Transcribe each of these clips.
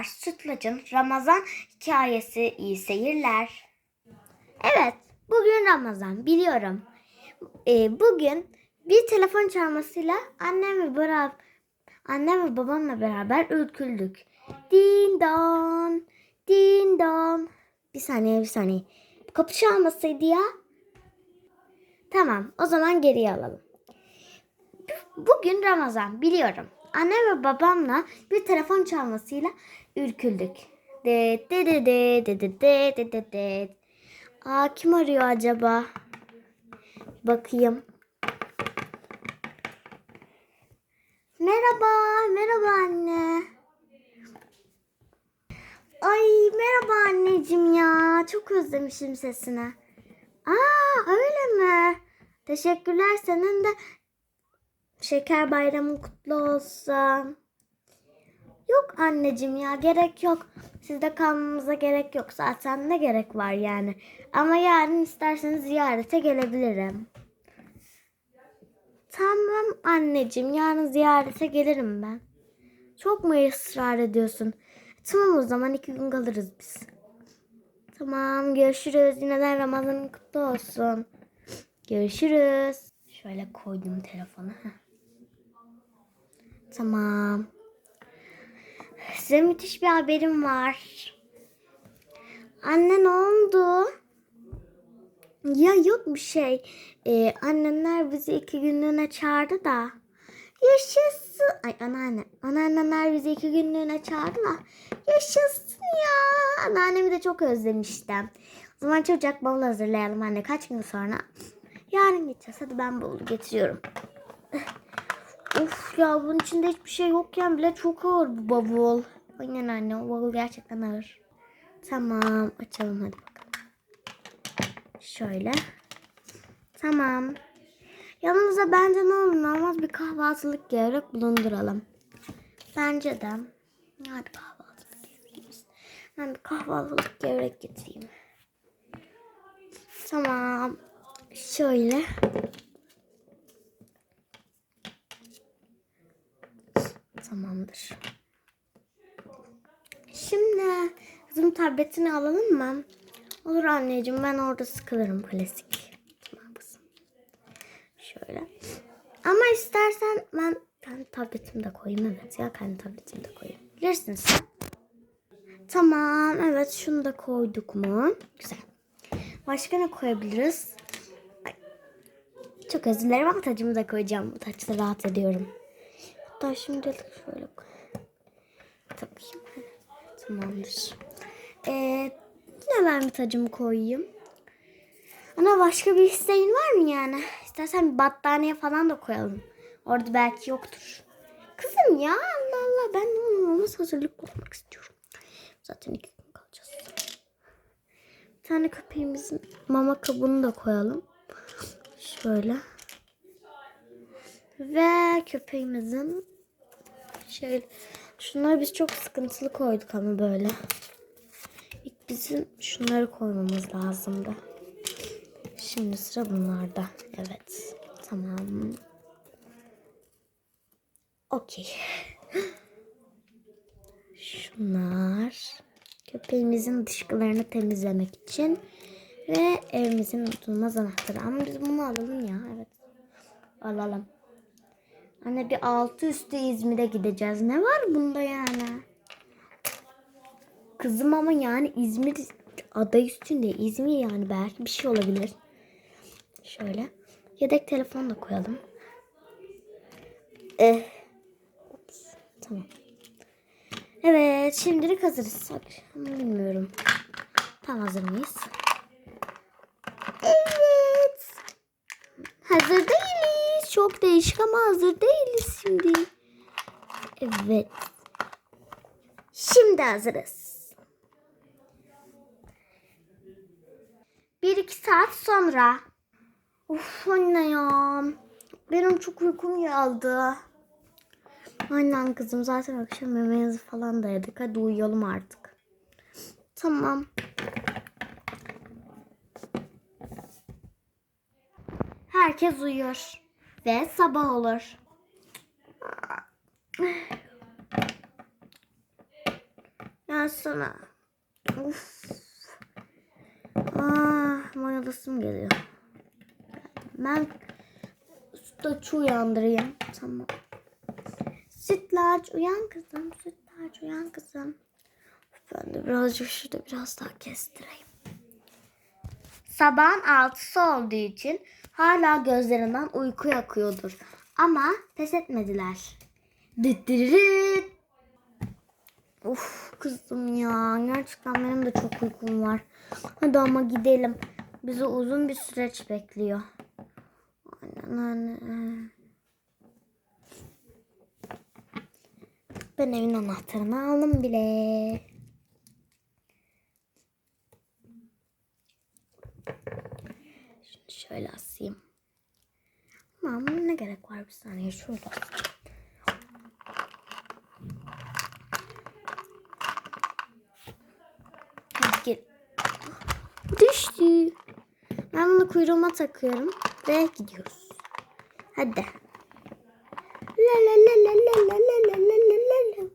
Merhabalar, Sütlacın Ramazan hikayesi iyi seyirler. Evet, bugün Ramazan biliyorum. Ee, bugün bir telefon çalmasıyla annem ve beraber annem ve babamla beraber ürküldük. Din don, din don. Bir saniye, bir saniye. Kapı çalmasıydı ya. Tamam, o zaman geriye alalım. Bugün Ramazan biliyorum. Annem ve babamla bir telefon çalmasıyla ürküldük. De de de de de de de de de de. Aa kim arıyor acaba? Bakayım. Merhaba, merhaba anne. Ay merhaba anneciğim ya. Çok özlemişim sesini. Aa öyle mi? Teşekkürler senin de Şeker bayramın kutlu olsun. Yok anneciğim ya gerek yok. Sizde kalmamıza gerek yok. Zaten ne gerek var yani. Ama yarın isterseniz ziyarete gelebilirim. Tamam anneciğim yarın ziyarete gelirim ben. Çok mu ısrar ediyorsun? Tamam o zaman iki gün kalırız biz. Tamam görüşürüz. Yineden Ramazan'ın kutlu olsun. Görüşürüz. Şöyle koydum telefonu. Heh. Tamam. Size müthiş bir haberim var. Anne ne oldu? Ya yok bir şey. Ee, annemler bizi iki günlüğüne çağırdı da. Yaşasın. Ay anneanne. Anneannemler bizi iki günlüğüne çağırdı da. Yaşasın ya. Anneannemi de çok özlemiştim. O zaman çocuk bavul hazırlayalım anne. Kaç gün sonra? Yarın gideceğiz. Hadi ben bavulu getiriyorum. Of ya bunun içinde hiçbir şey yokken bile çok ağır bu bavul. Aynen anne o bavul gerçekten ağır. Tamam açalım hadi bakalım. Şöyle. Tamam. Yanımıza bence ne olur ne olmaz bir kahvaltılık gevrek bulunduralım. Bence de. Hadi kahvaltılık gevrek. Ben bir kahvaltılık gevrek getireyim. Tamam. Şöyle. Tamamdır. Şimdi kızım tabletini alalım mı? Olur anneciğim ben orada sıkılırım klasik. Tamam. Şöyle. Ama istersen ben kendi tabletimi de koyayım. Evet ya kendi tabletimi de koyayım. Bilirsin sen. Tamam evet şunu da koyduk mu? Güzel. Başka ne koyabiliriz? Ay, çok özür dilerim ama tacımı da koyacağım. Bu taçla rahat ediyorum. Hatta şimdi şöyle koy. Takayım. Tamamdır. Ee, yine ben bir tacımı koyayım. Ana başka bir isteğin var mı yani? İstersen bir battaniye falan da koyalım. Orada belki yoktur. Kızım ya Allah Allah ben olmaz hazırlıklı olmak istiyorum. Zaten iki gün kalacağız. Bir tane köpeğimizin mama kabını da koyalım. Şöyle. Ve köpeğimizin şöyle şunları biz çok sıkıntılı koyduk ama böyle. İlk bizim şunları koymamız lazımdı. Şimdi sıra bunlarda. Evet. Tamam. Okey. Şunlar köpeğimizin dışkılarını temizlemek için ve evimizin unutulmaz anahtarı. Ama biz bunu alalım ya. Evet. Alalım. Anne bir altı üstü İzmir'e gideceğiz. Ne var bunda yani? Kızım ama yani İzmir aday üstünde İzmir yani belki bir şey olabilir. Şöyle. Yedek telefon da koyalım. Eh. Ups. Tamam. Evet şimdilik hazırız. Bilmiyorum. Tam hazır mıyız? Evet. Hazır Çok değişik ama hazır değiliz şimdi. Evet. Şimdi hazırız. Bir iki saat sonra. Of anne ya. Benim çok uykum geldi. Aynen kızım zaten akşam yemeğimizi falan da yedik. Hadi uyuyalım artık. Tamam. Herkes uyuyor. Ve sabah olur. Ya sana. Uf. Ah, mayalasım geliyor. Ben sütlaç uyandırayım. Tamam. Sütlaç uyan kızım. Sütlaç uyan kızım. Ben de birazcık şurada biraz daha kestireyim. Sabahın altısı olduğu için hala gözlerinden uyku yakıyordur. Ama pes etmediler. Dıttırırıt. Of kızım ya. Gerçekten benim de çok uykum var. Hadi ama gidelim. Bizi uzun bir süreç bekliyor. Ben evin anahtarını aldım bile. Şunu şöyle asayım. Ama ne gerek var bir saniye şurada gel. Düştü. Ben bunu kuyruğuma takıyorum ve gidiyoruz. Hadi. La la la la la la la la la la la.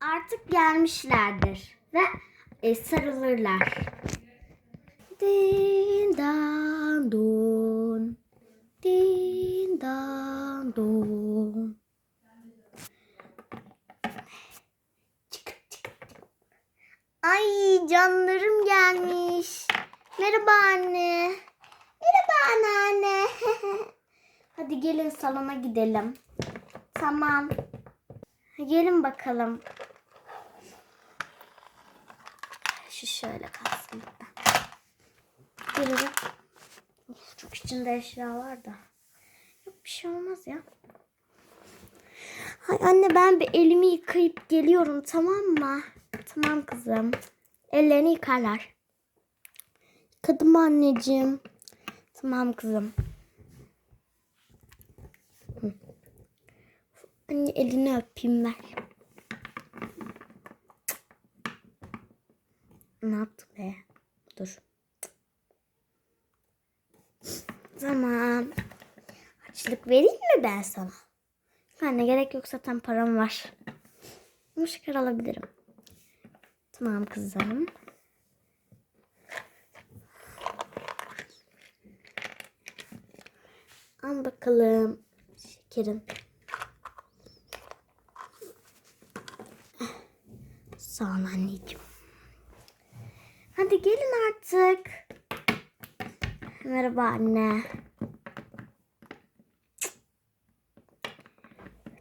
Artık gelmişlerdir ve e, sarılırlar. Din dan don. Din dan don. Ay canlarım gelmiş. Merhaba anne. Merhaba anneanne. Hadi gelin salona gidelim. Tamam. Gelin bakalım. Şöyle kalsın burada. Of, çok içinde eşya var da. Yok bir şey olmaz ya. Hay anne ben bir elimi yıkayıp geliyorum tamam mı? Tamam kızım. Ellerini yıkarlar. Yıkadım anneciğim. Tamam kızım. Anne elini öpeyim ver. Ne yaptım be? Dur. Tamam. Açlık vereyim mi ben sana? Anne gerek yok zaten param var. Ama şeker alabilirim. Tamam kızım. Al bakalım şekerin. Sağ ol anneciğim. Hadi gelin artık. Merhaba anne.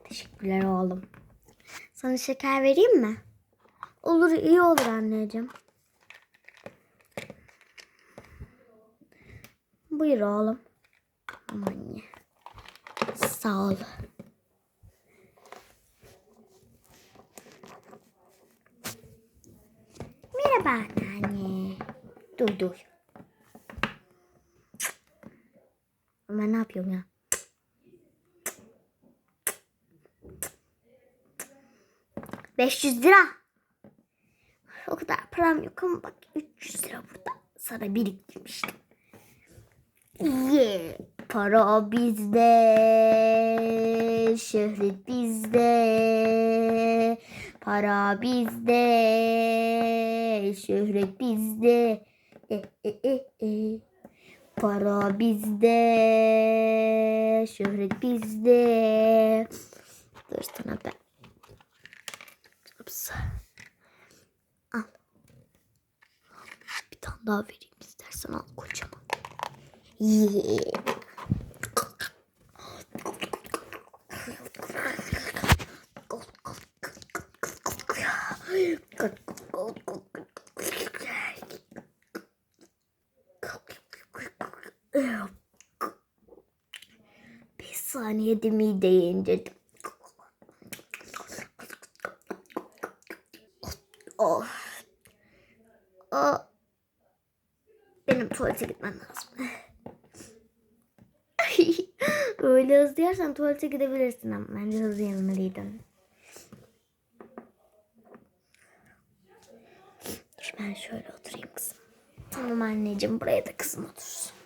Teşekkürler oğlum. Sana şeker vereyim mi? Olur iyi olur anneciğim. Buyur oğlum. Ya. Sağ ol. Merhaba anne. Dur dur. Ama ne yapıyorum ya? Beş yüz lira. O kadar param yok ama bak 300 lira burada sana biriktirmiştim. Yeah. Para bizde, şöhret bizde. Para bizde, şöhret bizde. E, e, e, e. Para bizde, şöhret bizde. Dur sana ben. Ups. Al. Bir tane daha vereyim istersen al kocaman. Yeah. Bir saniyede mideye indirdim. Oh. Oh. Benim tuvalete gitmem lazım. Öyle hızlı yersen tuvalete gidebilirsin ama bence hızlı yemeliydin. Dur ben şöyle oturayım kızım. Tamam anneciğim buraya da kızım otursun.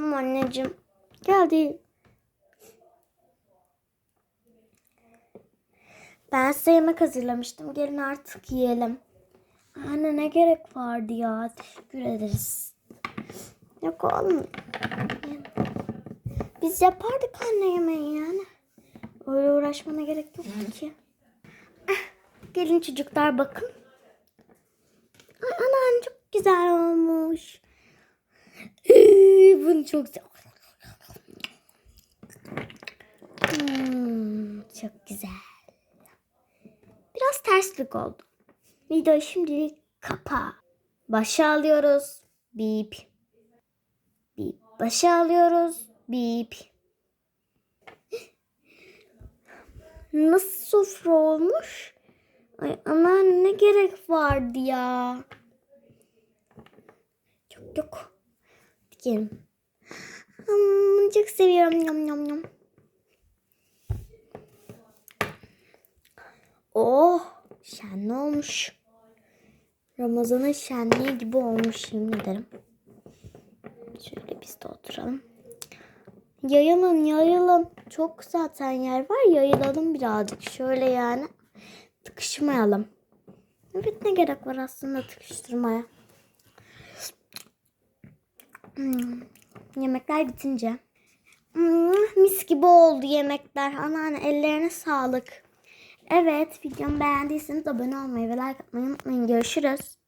Tamam anneciğim. Geldi. Ben size yemek hazırlamıştım. Gelin artık yiyelim. Anne ne gerek vardı ya. Teşekkür ederiz. Yok oğlum. Biz yapardık anne yemeği yani. Öyle uğraşmana gerek yok ki. Ah, Gelin çocuklar bakın. Ay, Anan çok güzel olmuş. Ee, Bunu çok. Hmm, çok güzel. Biraz terslik oldu. Videoyu şimdilik kapa. Başa alıyoruz. Bip. Bip. Başa alıyoruz. Bip. Nasıl sofra olmuş? Ay ana ne gerek vardı ya. Yok yok. Diyelim. Hmm, çok seviyorum. Yum yum yum. Oh şenli olmuş. Ramazan'ın şenliği gibi olmuş yemin ederim. Şöyle biz de oturalım. Yayılın yayılın. Çok zaten yer var. Yayılalım birazcık. Şöyle yani. Tıkışmayalım. Evet ne gerek var aslında tıkıştırmaya. Hmm, Yemekler bitince. Hmm, mis gibi oldu yemekler. Anneanne ellerine sağlık. Evet videomu beğendiyseniz abone olmayı ve like atmayı unutmayın. Görüşürüz.